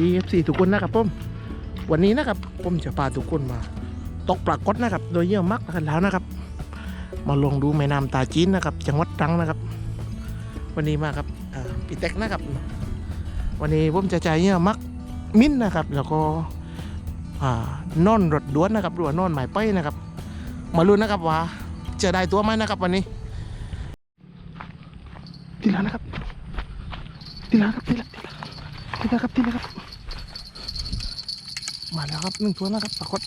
ดี FC ทุกคนนะครับผมวันนี้นะครับผมจะพาทุกคนมาตกปลากดนะครับ โดยเยี่ยมมักกันแล้วนะครับ มาลงดูแม่น้ำตาจีนนะครับ จังหวัดตรังนะครับ วันนี้มาครับพี่เต็กนะครับ วันนี้ผมจะใจเยี่ยมมักมิ้นนะครับ แล้วก็นอนรถด้วนนะครับหรือว่านอนหมายไปนะครับ มาลุ้นนะครับว่าจะได้ตัวไหมนะครับวันนี้ทีละนะครับทีละครับทีละทีละทีละครับทีละครับ มาแล้วครับหนึ่งตัวแล้วครับปรากฏ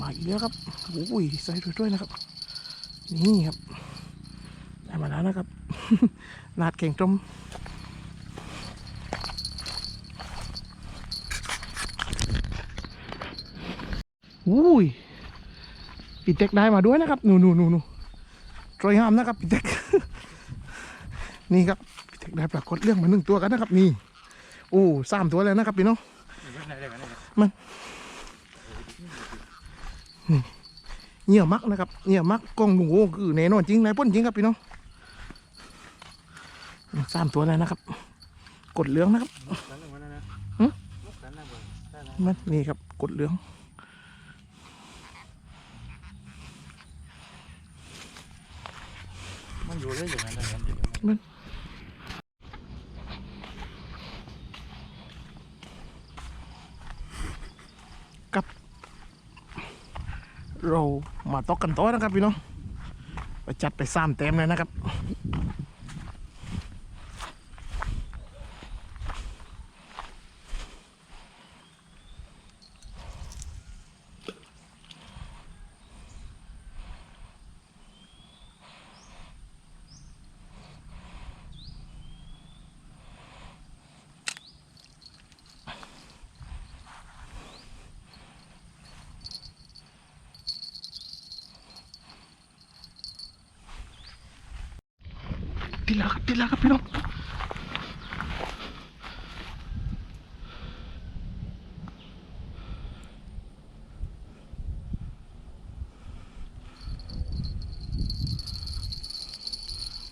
มาอีกแล้วครับโอ้ยใส่ด้วยนะครับ นี่ครับได้มาแล้วนะครับนาดเก่งจมอุ้ยปีเต็กได้มาด้วยนะครับหนูหนูหนูหนูตรอยห้ามนะครับปีเต็กนี่ครับปีเต็กได้ปรากฏเรื่องมาหนึ่งตัวกันนะครับนี่ อ้สามตัวเลยนะครับพี่น้องเงี่ยวมักนะครับเงี่ยวมักกล้องหนูคือแน่นอนจริงนายพ่นจริงครับพี่น้องสามตัวเลยนะครับ กดเหลืองนะครับหึมันนี่ครับกดเหลืองมันอยู่ได้อย่างนั้นนะมัน เรามาตอกกันต่อนะครับพี่น้องไปจัดไปสามเต็มเลยนะครับ ทีละครับทีละครับพี่น้อง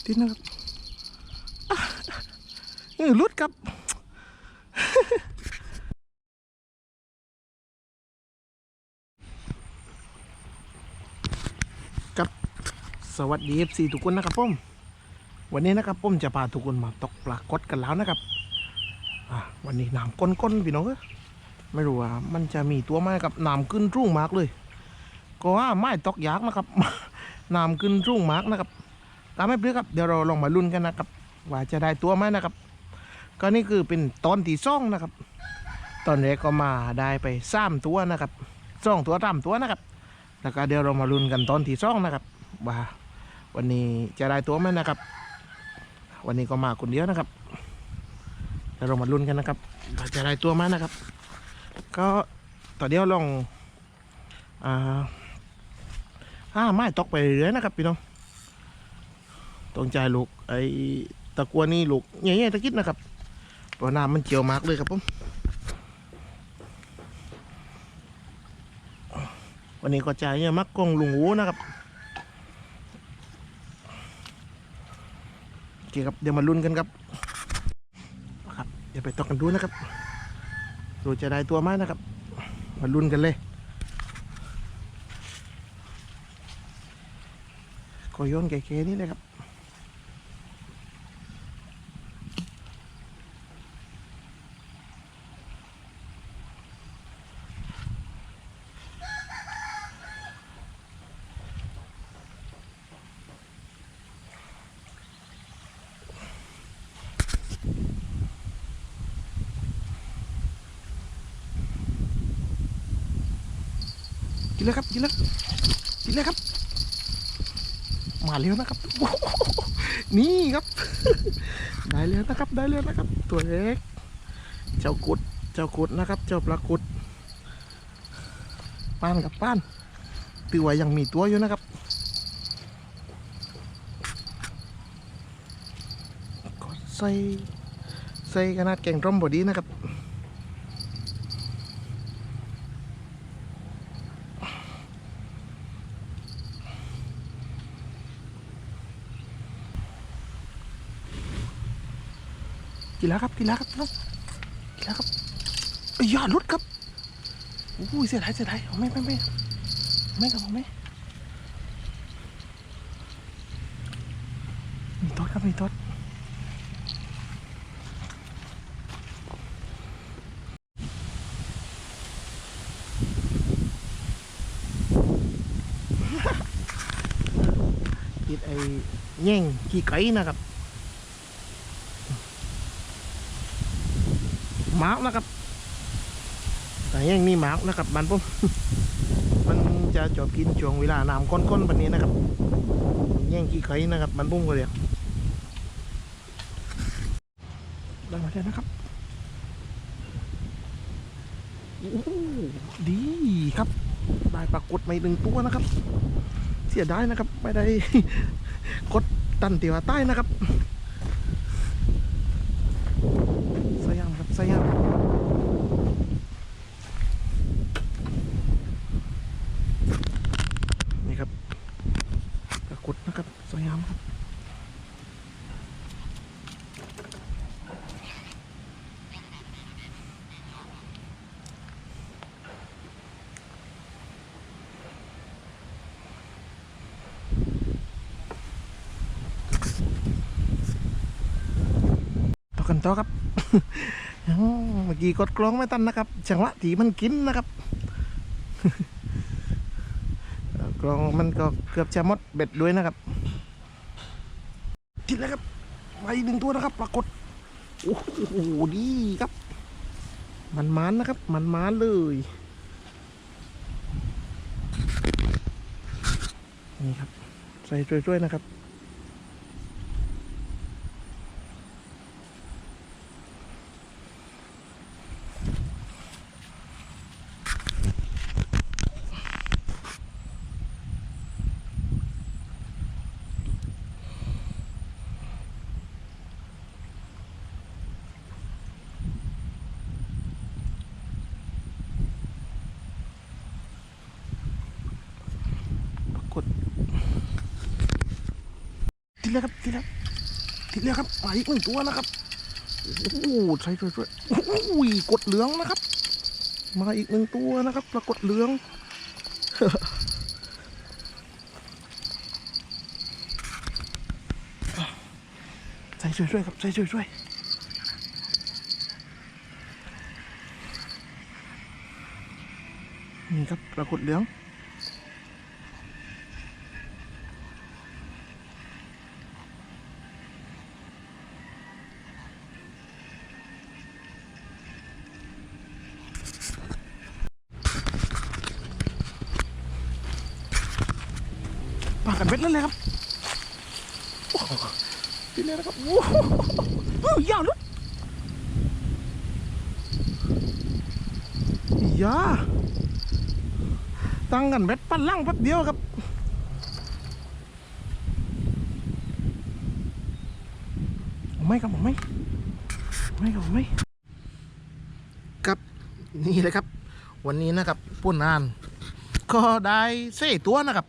ทีนะครับเออรุดครับครับสวัสดี FC ทุกคนนะครับผม วันนี้นะครับผมจะพาทุกคนมาตกปลากดกันแล้วนะครับวันนี้น้ำก้นๆพี่น้องไม่รู้ว่ามันจะมีตัวไหมครับน้ำขึ้นรุ่งมากเลย ก็ว่าไม่ตกยากนะครับน้ำขึ้นรุ่งมากนะครับตามไม่เปลือกครับเดี๋ยวเราลองมาลุ้นกันนะครับว่าจะได้ตัวไหมนะครับ ก็นี่คือเป็นตอนที่ซ่องนะครับ ตอนแรกก็มาได้ไปสามตัวนะครับซ่องตัวสามตัวนะครับ แล้วก็เดี๋ยวเรามาลุ้นกันตอนที่ซ่องนะครับว่าวันนี้จะได้ตัวไหมนะครับ วันนี้ก็มาคนเดียวนะครับเดี๋ยวเรามาลุ้นกันนะครับจะได้ตัวมานะครับ ก็ต่อเดียวลองอ่าห้าไม้ตกไปเรื่อยนะครับพี่น้องตรงใจลูกไอ้ตะกัวนี่ลูกใหญ่ๆตะกิดนะครับเพราะน้ำมันเจียวมากเลยครับผมวันนี้ก็จ่ายเนี่ยมักกงลุงหูนะครับ อเคครับเดี๋ยวมาลุ้นกันครับครับ เดี๋ยวไปตอกกันดูนะครับดูจะได้ตัวไหมนะครับ มาลุ้นกันเลยก็โยนแก่ๆนี่เลยครับ กินเลยครับกินเลยกินเลยครับ มาเร็วนะครับนี่ครับ ได้แล้วนะครับได้แล้วนะครับ ตัวเล็ก เจ้ากุดเจ้ากุดนะครับ เจ้าปลากุดป้านกับป้านตือว่ายังมีตัวอยู่นะครับก็ใส่ใส่ขนาดแกงร่มบอดีนะครับ กินแล้วครับกินแล้วครับน้องกินแล้วครับอ้ยยอดรุดครับโอ้ยเสียดายเสียดายไม่ไม่ไม่ไม่ครับเอาไม่มีทอดครับมีทอดติดไอ้แย่งขี้ไก่นะครับ มาร์กนะครับแต่ยังนี่มาร์กนะครับมันปุ๊บมันจะจบกินช่วงเวลาน้ำก้นๆแบบนี้นะครับแย่งกี่ไข่นะครับ มันปุ้มก็เลยได้มาแล้วนะครับโอ้ดีครับได้ปรากฏมาอีกหนึ่งตัวนะครับ เสียดายนะครับ ไม่ได้กดตันเตียวใต้นะครับ สยาม ครับสยามนี่ครับปรากฏนะครับสวยงามครับต่อกันต่อครับ เมื่อกี้กดกลองไม่ตันนะครับจังหวะที่มันกินนะครับกลองมันก็เกือบจะหมดเบ็ดด้วยนะครับทิดแล้วครับมาอีกหนึ่งตัวนะครับ ปรากฏโอ้โหดีครับ มันมานนะครับ มันมานเลยนี่ครับใส่ช่วยๆนะครับ ดแล้วครับติดแล้วติดแล้วครับมาอีกหนึ่งตัวนะครับโอ้โหใส่ช่วยช่วยโอ้โหกดเหลืองนะครับ มาอีกหนึ่งตัวนะครับปรากฏเหลืองใส่ช่วยช่วยครับใส่ช่วยช่วยนี่ครับปรากฏเหลือง ปากกันเบ็ดแล้วเลยครับดีแลยนะครับโอ้โหยาวลุดยาตั้งกันเบ็ดปั้นล่างแป๊บเดียวครับไม่ครับผมไม่ไม่ครับผมไม่ครับนี่เลยครับ วันนี้นะครับปุ่นนาน ก็ได้เส่ตัวนะครับ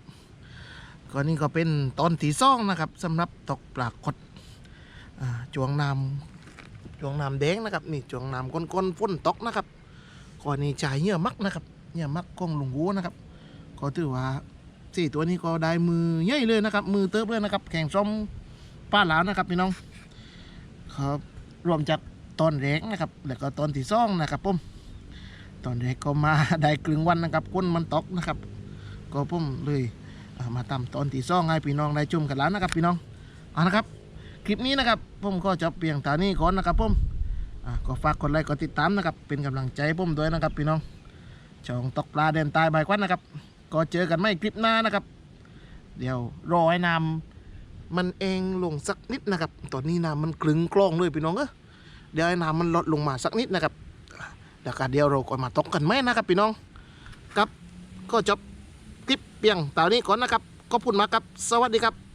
ก็นี่ก็เป็นตอนที่ซ่องนะครับสำหรับตกปลากดจวงน้ำจวงน้ำแดงนะครับนี่จวงน้ำก้นๆฝนตกนะครับก็นี่จ่ายเหยื่อมักนะครับเหยื่อมักกล้องลุงวัวนะครับ ก็ถือว่าสี่ตัวนี้ก็ได้มือใหญ่เลยนะครับ มือเติบเลยนะครับ แข่งส้มป้าหลานนะครับพี่น้องครับรวมจากตอนแรกนะครับแล้วก็ตอนที่ซ่องนะครับผมตอนแรกก็มาได้กลึงวันนะครับก้นมันตกนะครับ ก็ผมเลย มาตามตอนที่ซ่องให้พี่น้องได้ชมกันแล้วนะครับพี่น้องเอานะครับ คลิปนี้นะครับผมก็จะเพียงตานี้ก่อนนะครับผมก็ฝากกดไลค์กดติดตามนะครับ เป็นกำลังใจให้ผมด้วยนะครับพี่น้องช่องตกปลาเดินตายใบายควันนะครับ ก็เจอกันไม่คลิปหน้านะครับ เดี๋ยวรอให้น้ำมันเองลงสักนิดนะครับ ตอนนี้น้ำมันกลึงกล้องด้วยพี่น้องเออเดี๋ยวให้น้ำมันลดลงมาสักนิดนะครับแล้วก็เดี๋ยวเราก็มาตกกันไหมนะครับพี่น้องครับก็จบ เปียงเต่านี้ก่อนนะครับขอบคุณมากครับ สวัสดีครับ